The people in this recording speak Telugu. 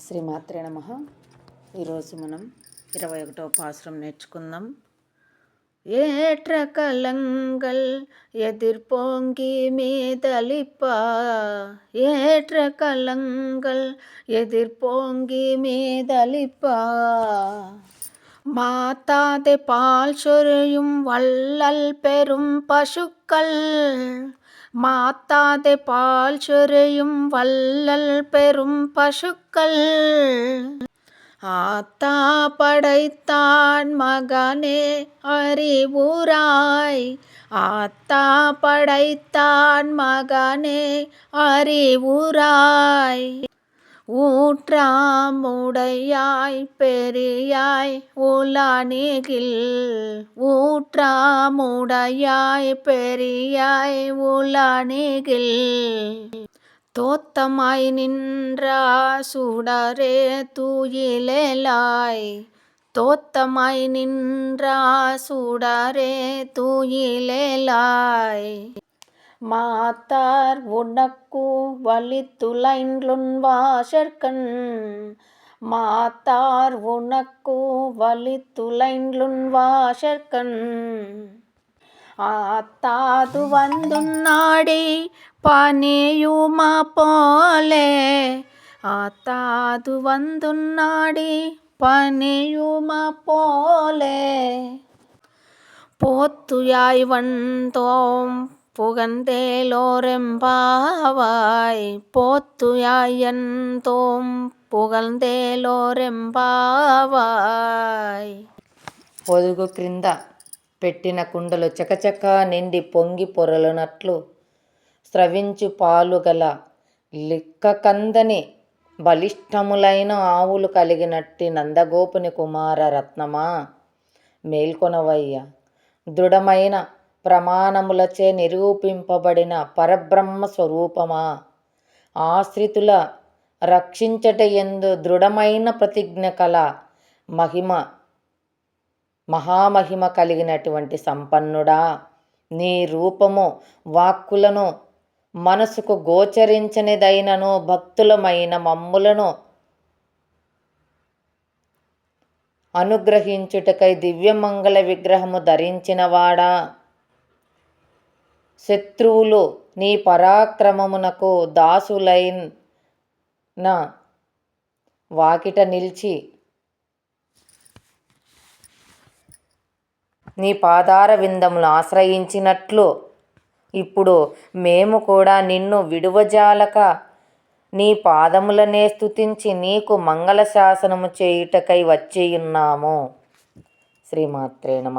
శ్రీమాత్రే నమ. ఈరోజు మనం ఇరవై ఒకటో పాసురం నేర్చుకుందాం. ఏట్ర కలంగల్ ఎదిర్పోంగి మీదలిప్పా ఏట్ర కలంగల్ ఎదిర్పోంగి మీదలిప్పా மாத்தாதே பால் சொரியும் வள்ளல் பெரும் பசுக்கள். மாத்தாதே பால் சொரியும் வள்ளல் பெரும் பசுக்கள். ஆத்தா படைத்தான் மகனே அறிவுராய். ஆத்தா படைத்தான் மகனே அறிவுராய். ஊற்றாம் உடையாய் பெரியாய் உலானிகில் ஊற்றாம் உடையாய் பெரியாய் உலானிகில் தோத்தமாய் நின்றா சுடரே தூயிலேலாய் தோத்தமாய் நின்றா சுடரே தூயிலேலாய் மாத்தார் உனக்கு வழி துளைன்லுன் வாசற்கண் மாத்தார் உனக்கு வழி துளைன்லுன் வாசற்கண் ஆத்தாது நாடி பனியுமா போலே ஆத்தாது வந்து நாடி பனியுமா போலே போத்துயாய் வந்தோம் புகழ்ந்தேலோரெம்பாவாய் போத்துயாய் ఎంతోం పుగందేలోరెంబావాయ్ పొదుగు క్రింద పెట్టిన కుండలు చకచక నిండి పొంగి పొరలునట్లు స్రవించు పాలు గల లిక్కకందని బలిష్టములైన ఆవులు కలిగినట్టి నందగోపుని కుమార రత్నమా మేల్కొనవయ్య దృఢమైన ప్రమాణములచే నిరూపింపబడిన పరబ్రహ్మ స్వరూపమా? ఆశ్రితుల రక్షించట ఎందు దృఢమైన ప్రతిజ్ఞ కల మహిమ మహామహిమ కలిగినటువంటి సంపన్నుడా. నీ రూపము వాక్కులను మనసుకు గోచరించనిదైనను భక్తులమైన మమ్ములను అనుగ్రహించుటకై దివ్యమంగళ విగ్రహము ధరించినవాడా? శత్రువులు నీ పరాక్రమమునకు దాసులైన వాకిట నిలిచి నీ పాదార విందములు ఆశ్రయించినట్లు ఇప్పుడు మేము కూడా నిన్ను విడువజాలక నీ పాదములనే స్థుతించి నీకు మంగళ శాసనము చేయుటకై వచ్చియున్నాము. శ్రీమాత్రే నమ.